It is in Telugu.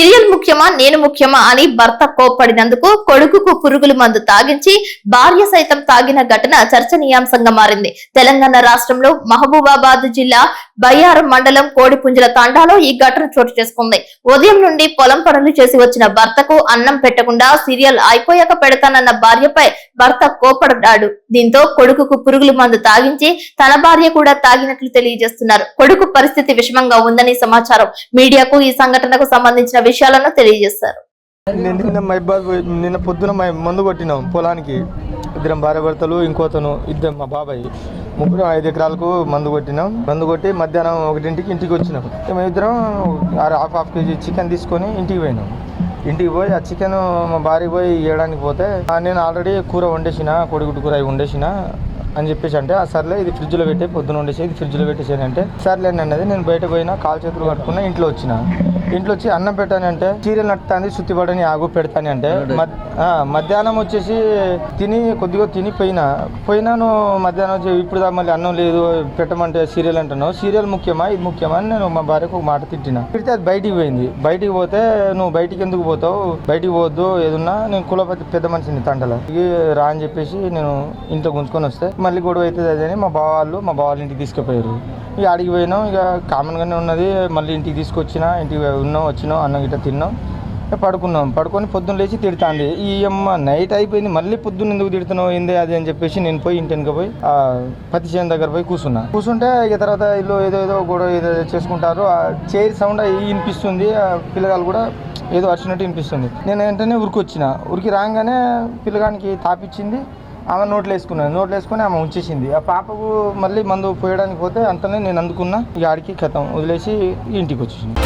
సీరియల్ ముఖ్యమా నేను ముఖ్యమా అని భర్త కోప్పడినందుకు కొడుకుకు పురుగుల మందు తాగించి భార్య సైతం తాగిన ఘటన చర్చనీయాంశంగా మారింది. తెలంగాణ రాష్ట్రంలో మహబూబాబాద్ జిల్లా బయ్యారం మండలం కోడిపుంజల తాండాలో ఈ ఘటన చోటు చేసుకుంది. ఉదయం నుండి పొలం పనులు చేసి వచ్చిన భర్తకు అన్నం పెట్టకుండా సీరియల్ అయిపోయాక పెడతానన్న భార్యపై భర్త కోపడ్డాడు దీంతో కొడుకుకు పురుగుల మందు తాగించి తన భార్య కూడా తాగినట్లు తెలియజేస్తున్నారు. కొడుకు పరిస్థితి విషమంగా ఉందని సమాచారం మీడియాకు ఈ సంఘటనకు సంబంధించిన విషయాలను తెలియజేశారు. నిన్న నిన్న పొద్దున మందు కొట్టినాం పొలానికి. ఇద్దరం భార్య భర్తలు ఇంకోతను ఇద్దరు మా బాబాయ్. ముగ్గురు ఐదు ఎకరాలకు మందు కొట్టినాం. మందు కొట్టి మధ్యాహ్నం ఒకటింటికి ఇంటికి వచ్చినాం. మేమిద్దరం ఆరు హాఫ్ హాఫ్ కేజీ చికెన్ తీసుకొని ఇంటికి పోయినాం. ఇంటికి పోయి ఆ చికెన్ మా భార్య పోయి ఇవ్వడానికి పోతే "ఆ, నేను ఆల్రెడీ కూర వండేసిన కోడిగుడ్డు కూర అవి వండేసిన అని చెప్పేసి అంటే "ఆ, సర్లే ఇది ఫ్రిడ్జ్లో పెట్టే పొద్దున వండేసి ఇది ఫ్రిడ్జ్లో పెట్టేసాను అంటే సర్లే అని అన్నది. నేను బయట పోయినా కాలు చేతులు కట్టుకున్నా ఇంట్లో వచ్చిన. ఇంట్లో వచ్చి అన్నం పెట్టానంటే సీరియల్ నట్టుతాంది సుత్తిపడని ఆగు పెడతాని అంటే మధ్యాహ్నం వచ్చేసి తిని కొద్దిగా తిని పోయినా. పోయినాను మధ్యాహ్నం వచ్చి ఇప్పుడు దా మళ్ళీ అన్నం లేదు పెట్టమంటే సీరియల్ అంటున్నావు. సీరియల్ ముఖ్యమా ఇది ముఖ్యమా అని నేను మా భార్యకు ఒక మాట తిట్టిన. తిడితే అది బయటికి పోయింది. బయటికి పోతే నువ్వు బయటికి ఎందుకు పోతావు బయటికి పోవద్దు ఏదన్నా నేను కులపతి పెద్ద మనిషిని తంటల. రా అని చెప్పేసి నేను ఇంట్లో గుంజుకొని వస్తే మళ్ళీ గొడవ అవుతుంది అదే అని మా బావ వాళ్ళు మా బావ వాళ్ళ ఇంటికి తీసుకుపోయారు. ఇక ఆడికి పోయినాం ఇక కామన్గానే ఉన్నది మళ్ళీ ఇంటికి తీసుకొచ్చిన ఇంటికి ఉన్నాం వచ్చినాం అన్నం గిట్ట తిన్నాం పడుకున్నాం. పడుకొని పొద్దున్న లేచి తిడుతాంది. ఈ అమ్మ నైట్ అయిపోయింది మళ్ళీ పొద్దున్న ఎందుకు తిడుతున్నావు ఏంది అది అని చెప్పేసి నేను పోయి ఇంటి వెనుక పోయి పత్తి చేను దగ్గర పోయి కూర్చున్నా. కూర్చుంటే ఇక తర్వాత ఇల్లు ఏదో ఏదో గొడవ ఏదో చేసుకుంటారు. చైర్ సౌండ్ అయి వినిపిస్తుంది ఆ పిల్లగాలు కూడా ఏదో వచ్చినట్టు వినిపిస్తుంది. నేను వెంటనే ఉరికొచ్చిన ఉరికి రాగానే పిల్లగానికి తాపిచ్చింది. ఆమె నోట్లు వేసుకున్నాను నోట్లు వేసుకుని ఆమె ఉంచేసింది. ఆ పాపకు మళ్ళీ మందు పోయడానికి పోతే అంతనే నేను అందుకున్నా. ఈ ఆడికి కథం. వదిలేసి ఇంటికి వచ్చేసింది.